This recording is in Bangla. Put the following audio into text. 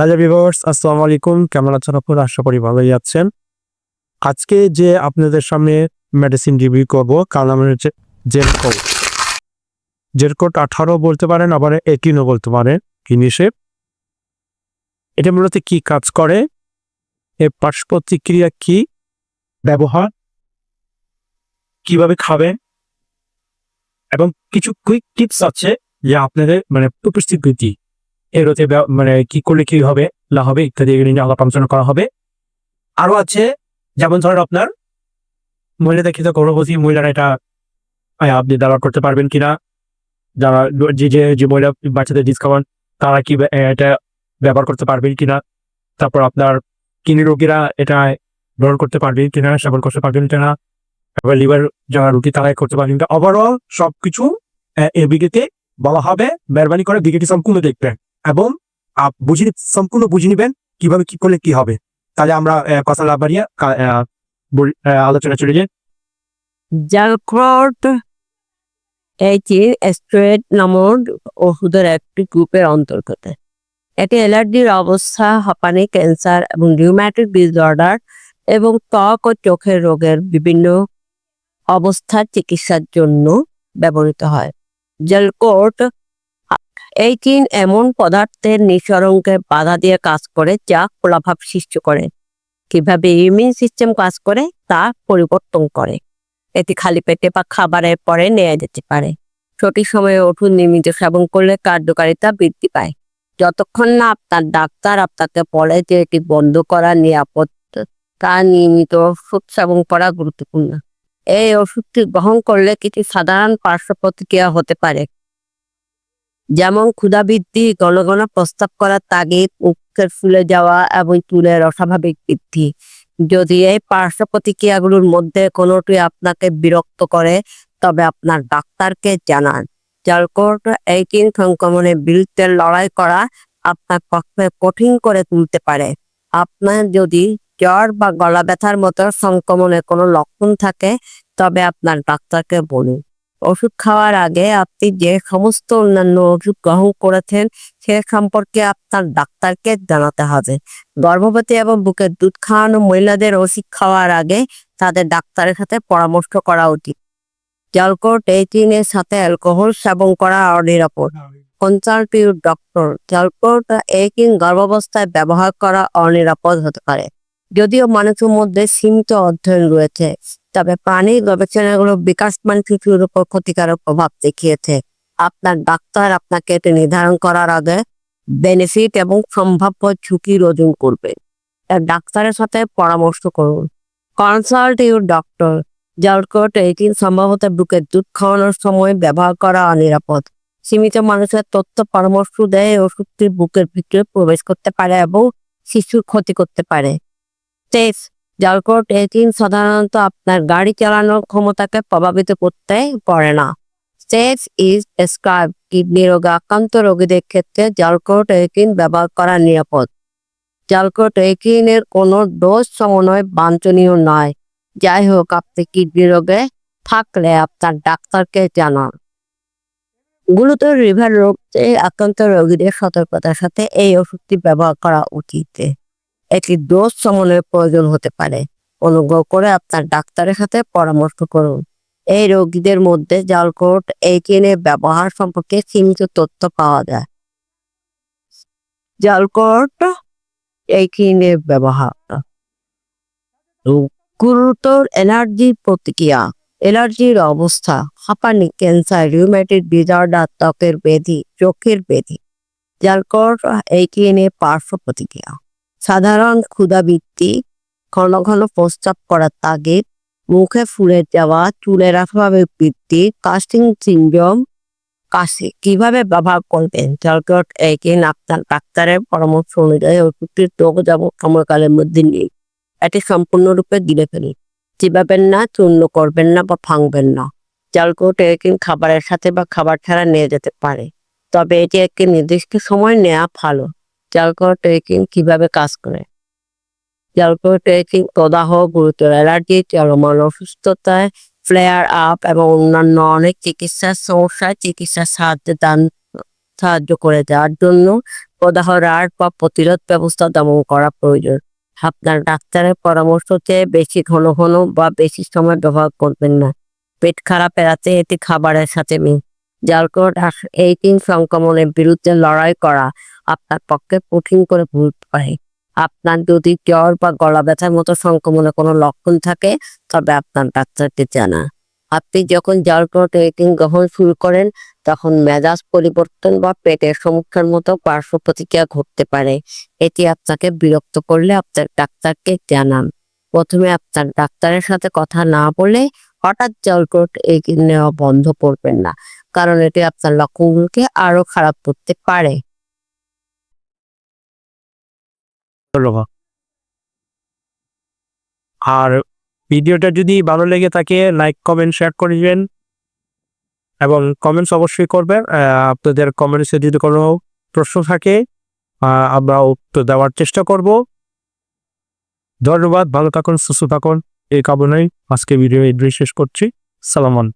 হ্যালো ভিউয়ার্স আসসালামু আলাইকুম। কেমন আছেন আপনারা? আশা করি ভালোই আছেন। আজকে যে আপনাদের সামনে মেডিসিন রিভিউ করব কার নাম হচ্ছে জেলকোট জেলকোট আঠারো বলতে পারেন, আবার এইটিনও বলতে পারেন জিনিসে এটা মূলত কি কাজ করে? এর পার্শ্ব প্রতিক্রিয়া কি? ব্যবহার? কীভাবে খাবেন এবং কিছু কুইক টিপস আছে, যে আপনাদের মানে উপস্থিতি এরোতে ব্যা- মানে কি করলে কি হবে না হবে ইত্যাদি এগুলি নিয়ে আলাপ আলোচনা করা হবে। আরও আছে, যেমন ধরেন আপনার মহিলাদের ক্ষেত্রে গর্ভবতী মহিলারা এটা আপনি ব্যবহার করতে পারবেন কিনা। যারা যে যে যে মহিলা বাচ্চাদের ডিসকাউন্ট তারা কি এটা ব্যবহার করতে পারবেন কিনা। তারপর আপনার কিডনি রোগীরা এটা গ্রহণ করতে পারবেন কিনা, সেবন করতে পারবেন কিনা। এবার লিভার যারা রুগী তারা করতে পারবেন কিনা। ওভারঅল সবকিছু এই বিগেতে বলা হবে। মেহরবানি করে বিগেটি সম্পূর্ণ দেখবেন। এবং বুঝে সম্পূর্ণ বুঝে নেবেন কীভাবে কি করলে কি হবে। তাহলে আমরা কথা না বাড়িয়ে আলোচনা চলে যাই। জ্যালক্রট এটি স্ট্রেট নামক ওষুধের একটি গ্রুপের অন্তর্গত। এটি অ্যালার্জির অবস্থা, হাঁপানি, ক্যান্সার এবং রিউম্যাটিক ডিসঅর্ডার এবং ত্বক ও চোখের রোগের বিভিন্ন অবস্থার চিকিৎসার জন্য ব্যবহৃত হয়। জেলকোট এইটিন এমন পদার্থের নিঃসরণকে বাধা দিয়ে কাজ করে যা কোলাভাব সৃষ্টি করে। কীভাবে ইমিউন সিস্টেম কাজ করে তা পরিবর্তন করে। এটি খালি পেটে বা খাবারের পরে নেওয়া যেতে পারে। সঠিক সময়ে ওষুধ নিয়মিত সেবন করলে কার্যকারিতা বৃদ্ধি পায়। যতক্ষণ না আপনার ডাক্তার আপনাকে বলে যে এটি বন্ধ করা নিরাপদ, তা নিয়মিত ওষুধ সেবন করা গুরুত্বপূর্ণ। এই ওষুধটি গ্রহণ করলে কিছু সাধারণ পার্শ্ব প্রতিক্রিয়া হতে পারে। যেমন ক্ষুধা বৃদ্ধি ঘন ঘন প্রস্তাব করার তাগিদ মুখের ফুলে যাওয়া এবং চুলের অস্বাভাবিক বৃদ্ধি। যদি এই পার্শ্ব প্রতিক্রিয়াগুলোর মধ্যে কোনোটি আপনাকে বিরক্ত করে, তবে আপনার ডাক্তারকে জানান। জালকোট এইটিন সংক্রমণের বিরুদ্ধে লড়াই করা আপনার পক্ষে কঠিন করে তুলতে পারে। আপনার যদি জ্বর বা গলা ব্যথার মতো সংক্রমণের কোনো লক্ষণ থাকে, তবে আপনার ডাক্তারকে বলুন। ওষুধ খাওয়ার আগে আপনি যে সমস্ত অন্যান্য ওষুধ গ্রহণ করেছেন, সে সম্পর্কে আপনার ডাক্তারকে জানাতে হবে। গর্ভবতী এবং বুকের দুধ খাওয়ানো মহিলাদের ওষুধ খাওয়ার আগে তাদের ডাক্তারের সাথে পরামর্শ করা উচিত। জলকোট এইটিনের সাথে অ্যালকোহল সেবন করা অনিরাপদ। কনসাল্ট ইউর ডক্টর জলকোট এইটিন গর্ভাবস্থায় ব্যবহার করা অনিরাপদ হতে পারে। যদিও মানুষের মধ্যে সীমিত অধ্যয়ন রয়েছে তবে প্রাণী গবেষণাগুলো বিকাশমান শিশুর উপর ক্ষতিকারক প্রভাব দেখিয়েছে। আপনার ডাক্তার আপনাকে এটি নির্ধারণ করার আগে বেনিফিট এবং সম্ভাব্য ঝুঁকির ওজন করবে। তার ডাক্তারের সাথে পরামর্শ করুন। কনসাল্ট ইউর ডক্টর জলকট এইটিন সম্ভবত বুকের দুধ খাওয়ানোর সময় ব্যবহার করা অনিরাপদ। সীমিত মানুষের তথ্য পরামর্শ দেয়, ওষুধটি বুকের ভিতরে প্রবেশ করতে পারে এবং শিশুর ক্ষতি করতে পারে। স্টেজ জলকট এইটিন সাধারণত আপনার গাড়ি চালানোর ক্ষমতাকে প্রভাবিত করতে পারে না। স্টেজ ইজ স্ক্রাইব কিডনি রোগে, আক্রান্ত রোগীদের ক্ষেত্রে জালকোট এইটিন ব্যবহার করা নিরাপদ। জালকোট এইটিনের কোনো ডোজ সমন্বয় বাঞ্ছনীয় নয়। যাই হোক, আপনি কিডনি রোগে থাকলে আপনার ডাক্তারকে জানান। গুরুতর লিভার রোগে, আক্রান্ত রোগীদের সতর্কতার সাথে এই ওষুধটি ব্যবহার করা উচিত। একটি ডোজ সমন্বয়ের প্রয়োজন হতে পারে। অনুগ্রহ করে আপনার ডাক্তারের সাথে পরামর্শ করুন। এই রোগীদের মধ্যে জালকোট এইটিনের ব্যবহার সম্পর্কে সীমিত তথ্য পাওয়া যায়। জালকোট এইটিনের ব্যবহার। গুরুতর এনার্জির প্রতিক্রিয়া। এলার্জির অবস্থা। হাঁপানি, ক্যান্সার রিউম্যাটিক ডিসঅর্ডার ত্বকের ব্যাধি, চোখের ব্যাধি। জালকোট এইটিনের পার্শ্ব প্রতিক্রিয়া। সাধারণ ক্ষুধাবৃত্তি, ঘন ঘন প্রস্তাব করার তাগিদ মুখে ফুলে যাওয়া চুলের অস্বাভাবিক বৃদ্ধি কাস্টিং সিনড্রোম কাশি। কীভাবে ব্যবহার করবেন? জলকট এইটিন আপনার ডাক্তারের পরামর্শ অনুযায়ী ওষুধটির রোগ যাব সময়কালের মধ্যে নেই এটি সম্পূর্ণরূপে দিলে ফেলুন। চিবাবেন না, চূর্ণ করবেন না বা ভাঙবেন না। জলকট এইটিন খাবারের সাথে বা খাবার ছাড়া নিয়ে যেতে পারে। তবে এটি একটি নির্দিষ্ট সময় নেওয়া ভালো। জলকট এইটিন কীভাবে কাজ করে। জলকট ট্রেকিং প্রদাহ, গুরুতর অ্যালার্জি চলমান অসুস্থতায় ফ্লেয়ার আপ এবং অন্যান্য অনেক চিকিৎসার সমস্যায় চিকিৎসার সাহায্য দান, সাহায্য করে দেওয়ার জন্য প্রদাহ হ্রাস বা প্রতিরোধ ব্যবস্থা দমন করা প্রয়োজন। আপনার ডাক্তারের পরামর্শ চেয়ে বেশি ঘন ঘন বা বেশি সময় ব্যবহার করবেন না। পেট খারাপ এড়াতে এটি খাবারের সাথে মিল জালকোট এইটিন সংক্রমণের বিরুদ্ধে লড়াই করা আপনার পক্ষে কঠিন করে তুলতে পারে আপনার যদি জ্বর বা গলা ব্যথার মতো সংক্রমণের কোনো লক্ষণ থাকে, তবে আপনার ডাক্তারকে জানা আপনি যখন জালকোট এইটিন গ্রহণ শুরু করেন, তখন মেজাজ পরিবর্তন বা পেটের সমস্যার মতো পার্শ্ব প্রতিক্রিয়া ঘটতে পারে। এটি আপনাকে বিরক্ত করলে আপনার ডাক্তারকে জানান। প্রথমে আপনার ডাক্তারের সাথে কথা না বলে হঠাৎ জলকোট এগিয়ে নেওয়া বন্ধ করবেন না। কারণ এটি আপনার লক্ষণগুলোকে আরও খারাপ করতে পারে। আর ভিডিওটা যদি ভালো লেগে থাকে, লাইক, কমেন্ট, শেয়ার করে দিবেন। এবং কমেন্টস অবশ্যই করবেন। আপনাদের কমেন্টসে যদি কোনো প্রশ্ন থাকে আমরা উত্তর দেওয়ার চেষ্টা করব। ধন্যবাদ। ভালো থাকুন, সুস্থ থাকুন। এই কামনায় আজকে ভিডিও এই শেষ করছি। সালামান